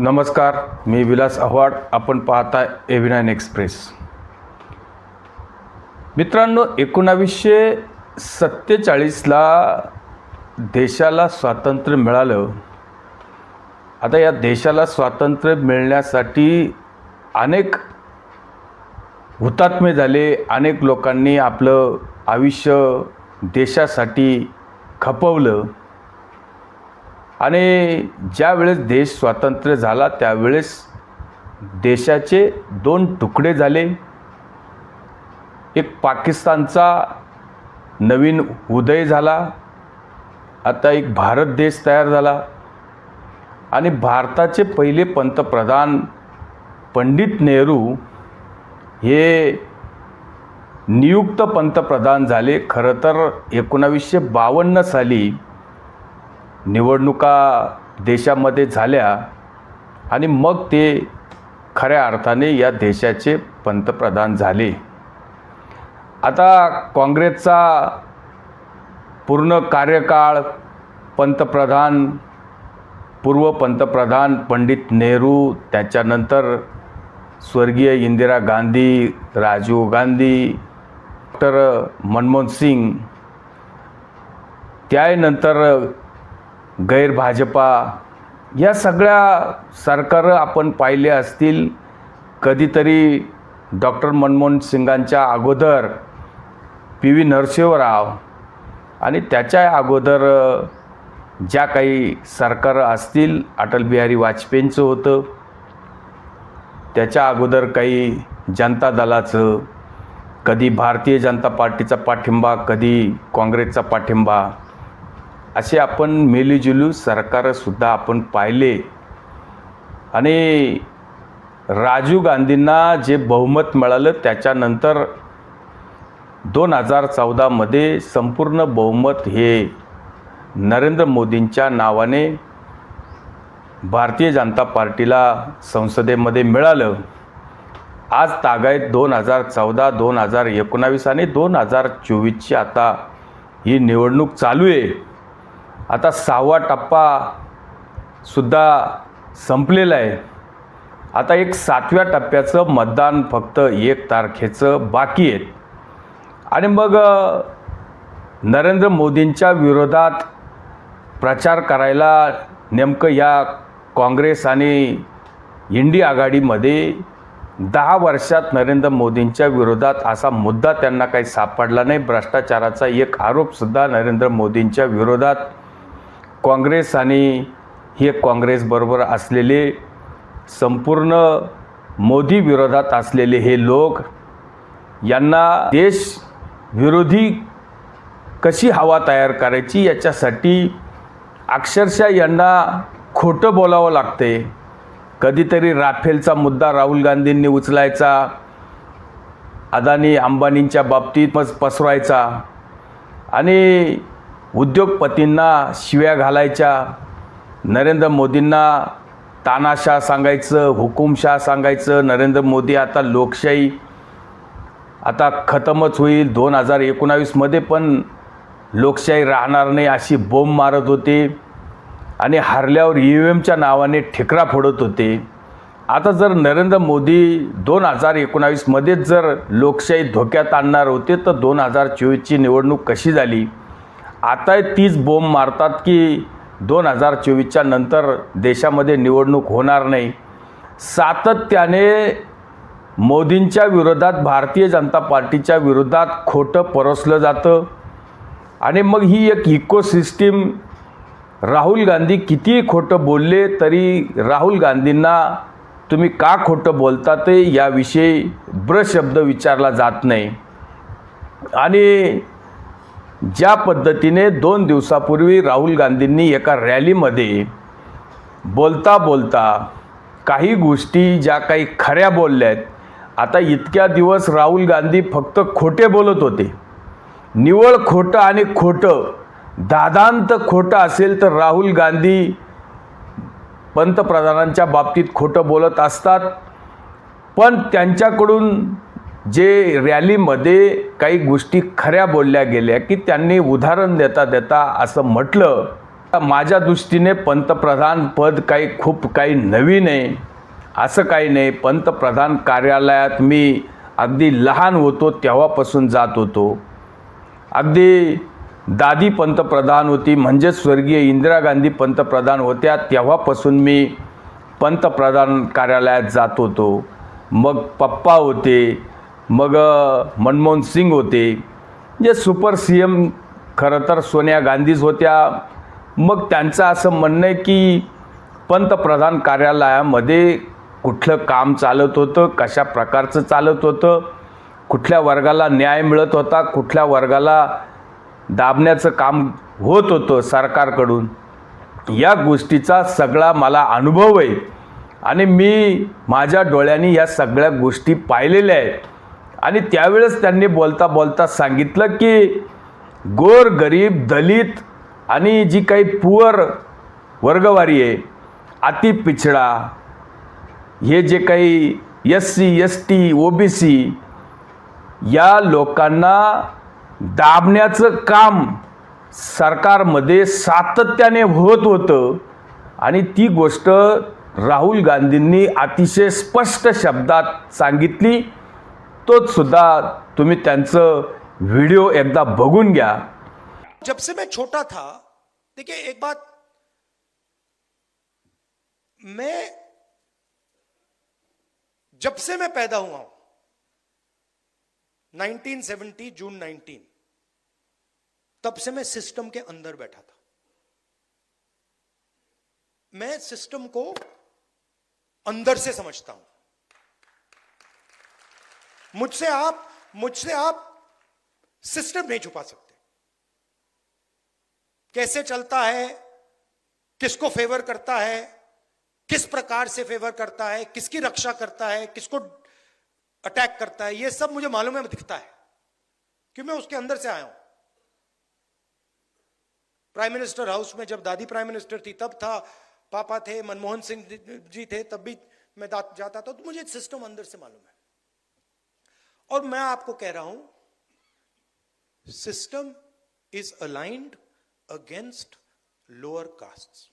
नमस्कार मी विलास आव्हाड. आपण पाहता एव्हिनाईन एक्सप्रेस मित्रांनो एकोणावीसशे सत्तेचाळीसला देशाला स्वातंत्र्य मिळालं. आता या देशाला स्वातंत्र्य मिळण्यासाठी अनेक हुतात्मे झाले. अनेक लोकांनी आपलं आयुष्य देशासाठी खपवलं. आणि ज्यावेळेस देश स्वातंत्र्य झाला त्यावेळेस देशाचे दोन तुकडे झाले. एक पाकिस्तानचा नवीन उदय झाला आता एक भारत देश तयार झाला. आणि भारताचे पहिले पंतप्रधान पंडित नेहरू हे नियुक्त पंतप्रधान झाले. खरं तर एकोणावीसशे बावन्न साली निवडणुका देशामध्ये झाल्या आणि मग ते खऱ्या अर्थाने या देशाचे पंतप्रधान झाले. आता काँग्रेसचा पूर्ण कार्यकाळ पंतप्रधान पूर्व पंतप्रधान पंडित नेहरू त्याच्यानंतर स्वर्गीय इंदिरा गांधी राजीव गांधी डॉक्टर मनमोहन सिंग त्यानंतर गैरभाजपा या सगळ्या सरकारं आपण पाहिले असतील. कधीतरी डॉक्टर मनमोहन सिंगांच्या अगोदर पी व्ही नरसिंहराव आणि त्याच्या अगोदर ज्या काही सरकारं असतील अटल बिहारी वाजपेयींचं होतं. त्याच्या अगोदर काही जनता दलाचं कधी भारतीय जनता पार्टीचा पाठिंबा कधी काँग्रेसचा पाठिंबा असे आपण मेलीजुलू सरकारसुद्धा आपण पाहिले. आणि राजीव गांधींना जे बहुमत मिळालं त्याच्यानंतर दोन हजार चौदामध्ये संपूर्ण बहुमत हे नरेंद्र मोदींच्या नावाने भारतीय जनता पार्टीला संसदेमध्ये मिळालं. आज तागायत दोन हजार चौदा दोन हजार एकोणावीस आणि दोन हजार चोवीसची आता ही निवडणूक चालू आहे. आता सहावा टप्पासुद्धा संपलेला आहे. आता एक सातव्या टप्प्याचं मतदान फक्त एक तारखेचं बाकी आहे. आणि मग नरेंद्र मोदींच्या विरोधात प्रचार करायला नेमकं या काँग्रेस आणि इंडी आघाडीमध्ये दहा वर्षात नरेंद्र मोदींच्या विरोधात असा मुद्दा त्यांना काही सापडला नाही. भ्रष्टाचाराचा एक आरोपसुद्धा नरेंद्र मोदींच्या विरोधात काँग्रेस आणि हे काँग्रेसबरोबर असलेले संपूर्ण मोदी विरोधात असलेले हे लोक यांना देश विरोधी कशी हवा तयार करायची याच्यासाठी अक्षरशः यांना खोटं बोलावं लागते कधीतरी राफेलचा मुद्दा राहुल गांधींनी उचलायचा अदानी अंबानींच्या बाबतीत पसरवायचा आणि उद्योगपतींना शिव्या घालायच्या. नरेंद्र मोदींना तानाशाह सांगायचं हुकुमशाह सांगायचं नरेंद्र मोदी आता लोकशाही आता खतमच होईल दोन हजार एकोणावीसमध्ये पण लोकशाही राहणार नाही अशी बोंब मारत होते आणि हारल्यावर ई व्ही एमच्या नावाने ठिकरा फोडत होते. आता जर नरेंद्र मोदी दोन हजार एकोणावीसमध्येच जर लोकशाही धोक्यात आणणार होते तर दोन हजार चोवीसची निवडणूक कशी झाली? आता तीच बोंब मारतात की दोन हजार चोवीसच्या नंतर देशामध्ये निवडणूक होणार नाही. सातत्याने मोदींच्या विरोधात भारतीय जनता पार्टीच्या विरोधात खोटं परसलं जातं. आणि मग ही एक इकोसिस्टीम राहुल गांधी कितीही खोटं बोलले तरी राहुल गांधींना तुम्ही का खोटं बोलता ते याविषयी ब्रशब्द विचारला जात नाही. आणि ज्या पद्धतीने दोन दिवसापूर्वी राहुल गांधींनी एका रॅलीमध्ये बोलता बोलता काही गोष्टी ज्या काही खऱ्या बोलल्या आहेत आता इतक्या दिवस राहुल गांधी फक्त खोटे बोलत होते. निवळ खोटं आणि खोटं दादांत खोटं असेल तर राहुल गांधी पंतप्रधानांच्या बाबतीत खोटं बोलत असतात. पण त्यांच्याकडून जे रॅलीमध्ये काही गोष्टी खऱ्या बोलल्या गेल्या की त्यांनी उदाहरण देता देता असं म्हटलं माझ्या दृष्टीने पंतप्रधान पद काही खूप काही नवीन आहे. असं काही नाही पंतप्रधान कार्यालयात मी अगदी लहान होतो तेव्हापासून जात होतो. अगदी दादी पंतप्रधान होती म्हणजे स्वर्गीय इंदिरा गांधी पंतप्रधान होत्या तेव्हापासून मी पंतप्रधान कार्यालयात जात होतो. मग पप्पा होते मग मनमोहन सिंग होते. जे सुपर सी एम खरं तर सोनिया गांधीच होत्या. मग त्यांचं असं म्हणणं आहे की पंतप्रधान कार्यालयामध्ये कुठलं काम चालत होतं कशा प्रकारचं चालत होतं कुठल्या वर्गाला न्याय मिळत होता कुठल्या वर्गाला दाबण्याचं काम होत होतं सरकारकडून या गोष्टीचा सगळा मला अनुभव आहे. आणि मी माझ्या डोळ्यांनी या सगळ्या गोष्टी पाहिलेल्या आहेत. आणि त्यावेळेस त्यांनी बोलता बोलता सांगितलं की गोर गरीब दलित आणि जी काही पुअर वर्गवारी आहे अति पिछडा हे जे काही S C S T O B C या लोकांना दाबण्याचं काम सरकारमध्ये सातत्याने होत होतं आणि ती गोष्ट राहुल गांधींनी अतिशय स्पष्ट शब्दात सांगितली. तोचसुद्धा तुम्ही त्यांचं व्हिडिओ एकदा बघून घ्या. जब से मैं छोटा था देखिए एक बात मैं जब से मैं पैदा हुआ हूं 1970 जून 19 तब से मैं सिस्टम के अंदर बैठा था। मैं सिस्टम को अंदर से समझता हूं। मुझसे आप मुझसे आप सिस्टम नहीं छुपा सकते। कैसे चलता है, किसको फेवर करता है, किस प्रकार से फेवर करता है, किसकी रक्षा करता है, किसको अटैक करता है, ये सब मुझे मालूम है दिखता है। कि मैं उसके अंदर से आया हूँ। प्राइम मिनिस्टर हाउस में जब दादी प्राइम मिनिस्टर थी, तब था, पापा थे, मनमोहन सिंह जी थे, तब भी मैं जाता था तो मुझे सिस्टम अंदर से मालूम है। और मैं आपको कह रहा हूं system is aligned against lower caste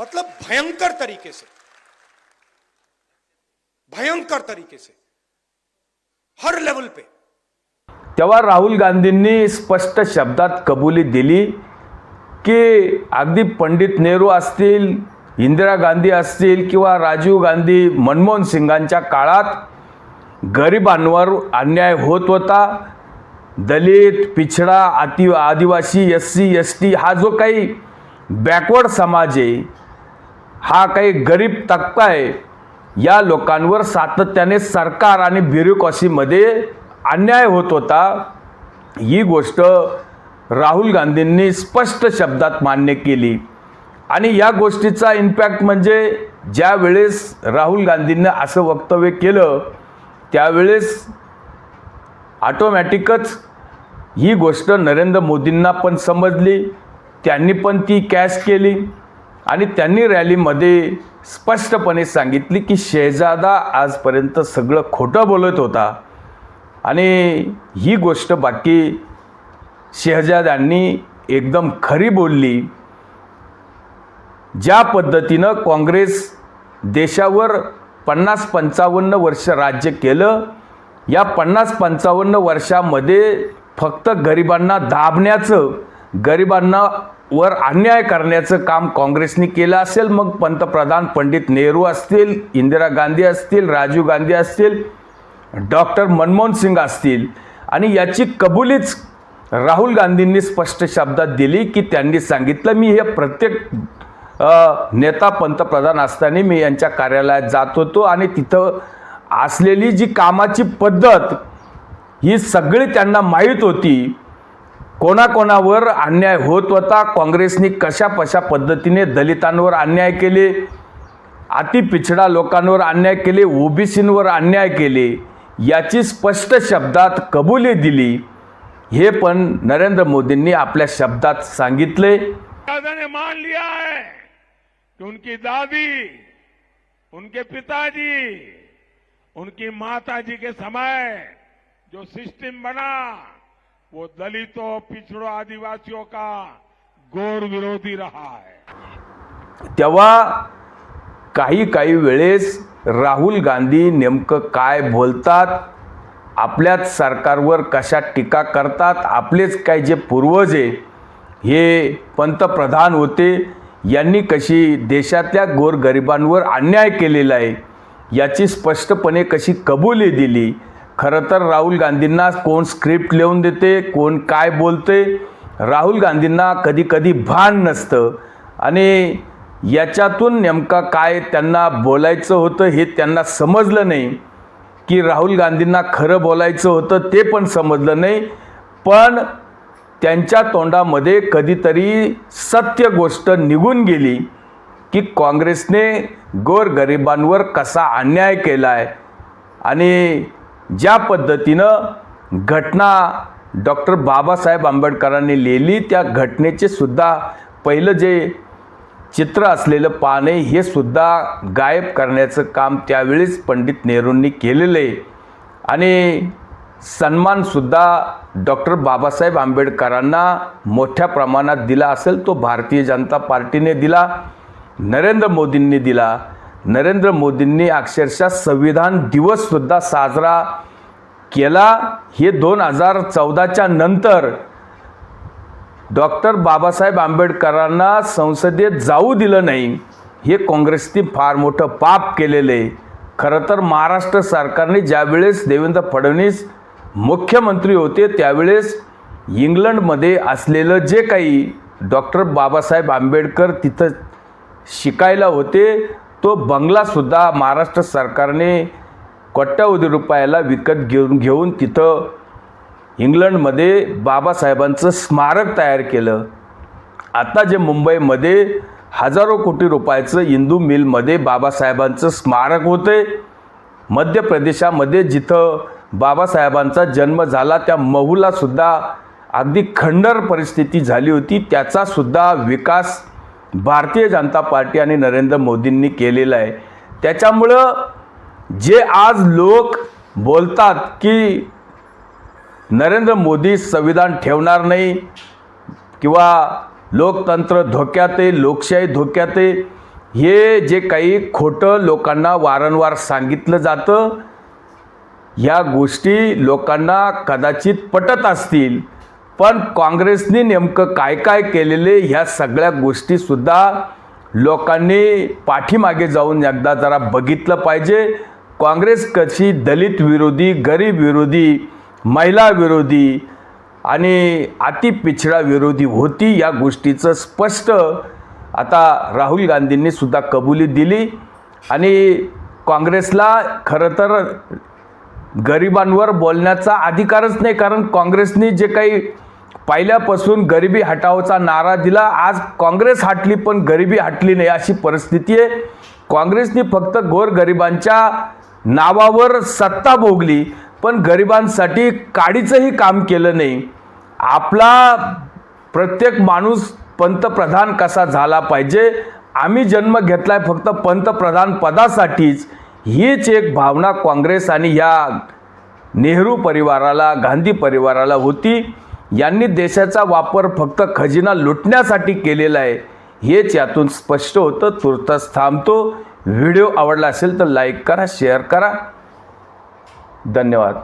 मतलब भयंकर तरीके से भयंकर तरीके से हर लेवल पे। तेव्हा राहुल गांधींनी स्पष्ट शब्दात कबुली दिली की अगदी पंडित नेहरू असतील इंदिरा गांधी असतील किंवा राजीव गांधी मनमोहन सिंगांच्या काळात गरिबांवर अन्याय होत होता. दलित पिछडा अति आदिवासी एस सी एस टी हा जो काही बॅकवर्ड समाज आहे हा काही गरीब तक्का आहे या लोकांवर सातत्याने सरकार आणि ब्युरोक्रॉसीमध्ये अन्याय होत होता. ही गोष्ट राहुल गांधींनी स्पष्ट शब्दात मान्य केली. आणि या गोष्टीचा इम्पॅक्ट म्हणजे ज्या वेळेस राहुल गांधींनी असं वक्तव्य केलं त्यावेळेस ऑटोमॅटिकच ही गोष्ट नरेंद्र मोदींना पण समजली त्यांनी पण ती कॅश केली आणि त्यांनी रॅलीमध्ये स्पष्टपणे सांगितली की शेहजादा आजपर्यंत सगळं खोटं बोलत होता आणि ही गोष्ट बाकी शेहजादांनी एकदम खरी बोलली. ज्या पद्धतीनं काँग्रेस देशावर पन्नास पंचावन्न वर्ष राज्य केलं या पन्नास पंचावन्न वर्षामध्ये फक्त गरिबांना दाबण्याचं गरिबांना वर अन्याय करण्याचं काम काँग्रेसने केलं असेल मग पंतप्रधान पंडित नेहरू असतील इंदिरा गांधी असतील राजीव गांधी असतील डॉक्टर मनमोहन सिंग असतील आणि याची कबुलीच राहुल गांधींनी स्पष्ट शब्दात दिली की त्यांनी सांगितलं मी हे प्रत्येक नेता पंतप्रधान असताना मी यांच्या कार्यालयात जात होतो आणि तिथं असलेली जी कामाची पद्धत ही सगळी त्यांना माहीत होती. कोणाकोणावर अन्याय होत होता काँग्रेसने कशा कशा पद्धतीने दलितांवर अन्याय केले अति पिछडा लोकांवर अन्याय केले ओबीसींवर अन्याय केले याची स्पष्ट शब्दात कबुली दिली. हे पण नरेंद्र मोदींनी आपल्या शब्दात सांगितले. मान लिया है. कि उनकी दादी उनके पिताजी उनकी माताजी के समय जो सिस्टम बना वो दलितों पिछड़ों आदिवासियों का गोर विरोधी रहा है। तेव्हा काही काही वेळेस राहुल गांधी नेमकं काय बोलतात आपल्याच सरकारवर कशा टीका करतात आपलेच काय जे पूर्वज आहे हे पंतप्रधान होते यांनी कशी देशातल्या गोरगरिबांवर अन्याय केलेला आहे याची स्पष्टपणे कशी कबुली दिली? खरं तर राहुल गांधींना कोण स्क्रिप्ट लिहून देते कोण काय बोलते? राहुल गांधींना कधी कधी भान नसतं. आणि याच्यातून नेमका काय त्यांना बोलायचं होतं हे त्यांना समजलं नाही. की राहुल गांधींना खरं बोलायचं होतं ते पण समजलं नाही. पण त्यांच्या तोंडामध्ये कधीतरी सत्य गोष्ट निघून गेली की काँग्रेसने गोरगरिबांवर कसा अन्याय केला आहे आणि ज्या पद्धतीनं घटना डॉक्टर बाबासाहेब आंबेडकरांनी लिहिली त्या घटनेचे सुद्धा पहिलं जे चित्र असलेलं पाने हे सुद्धा गायब करण्याचं काम त्यावेळेस पंडित नेहरूंनी केलेलं आहे. आणि सन्मानसुद्धा डॉक्टर बाबासाहेब आंबेडकरांना मोठ्या प्रमाणात दिला असेल तो भारतीय जनता पार्टीने दिला नरेंद्र मोदींनी दिला. नरेंद्र मोदींनी अक्षरशः संविधान दिवससुद्धा साजरा केला. हे दोन हजार चौदाच्या नंतर डॉक्टर बाबासाहेब आंबेडकरांना संसदेत जाऊ दिलं नाही हे काँग्रेसने फार मोठं पाप केलेलं आहे. खरं तर महाराष्ट्र सरकारने ज्यावेळेस देवेंद्र फडणवीस मुख्यमंत्री होते त्यावेळेस इंग्लंडमध्ये असलेलं जे काही डॉक्टर बाबासाहेब आंबेडकर तिथं शिकायला होते तो बंगलासुद्धा महाराष्ट्र सरकारने कोट्यावधी रुपयाला विकत घेऊन घेऊन तिथं इंग्लंडमध्ये बाबासाहेबांचं स्मारक तयार केलं. आता जे मुंबईमध्ये हजारो कोटी रुपयाचं इंदू मिलमध्ये बाबासाहेबांचं स्मारक होते मध्य प्रदेशामध्ये जिथं बाबासाहेबांचा जन्म झाला. त्या महूलासुद्धा अगदी खंडर परिस्थिती झाली होती. त्याचासुद्धा विकास भारतीय जनता पार्टी आणि नरेंद्र मोदींनी केलेला आहे. त्याच्यामुळं जे आज लोक बोलतात की नरेंद्र मोदी संविधान ठेवणार नाही किंवा लोकतंत्र धोक्यात आहे लोकशाही धोक्यात आहे हे जे काही खोटं लोकांना वारंवार सांगितलं जातं ह्या गोष्टी लोकांना कदाचित पटत असतील पण काँग्रेसने नेमकं काय काय केलेले ह्या सगळ्या गोष्टीसुद्धा लोकांनी पाठीमागे जाऊन एकदा जरा बघितलं पाहिजे. काँग्रेस कशी दलित विरोधी गरीब विरोधी महिला विरोधी आणि अति पिछडा विरोधी होती या गोष्टीचं स्पष्ट आता राहुल गांधींनी सुद्धा कबुली दिली. आणि काँग्रेसला खरं तर गरिबांवर बोलण्याचा अधिकारच नाही कारण काँग्रेसने जे काही पहिल्यापासून गरिबी हटावचा नारा दिला आज काँग्रेस हटली पण गरिबी हटली नाही अशी परिस्थिती आहे. काँग्रेसने फक्त गोरगरिबांच्या नावावर सत्ता भोगली पण गरिबांसाठी काडीचंही काम केलं नाही. आपला प्रत्येक माणूस पंतप्रधान कसा झाला पाहिजे? आम्ही जन्म घेतला आहे फक्त पंतप्रधान पदासाठीच. हीच एक भावना काँग्रेस आणि या नेहरू परिवाराला गांधी परिवाराला होती. यांनी देशाचा वापर फक्त खजिना लुटण्यासाठी केलेला आहे. हेच यातून स्पष्ट होतं. तुर्तच थांबतो. व्हिडिओ आवडला असेल तर लाईक करा शेअर करा. धन्यवाद.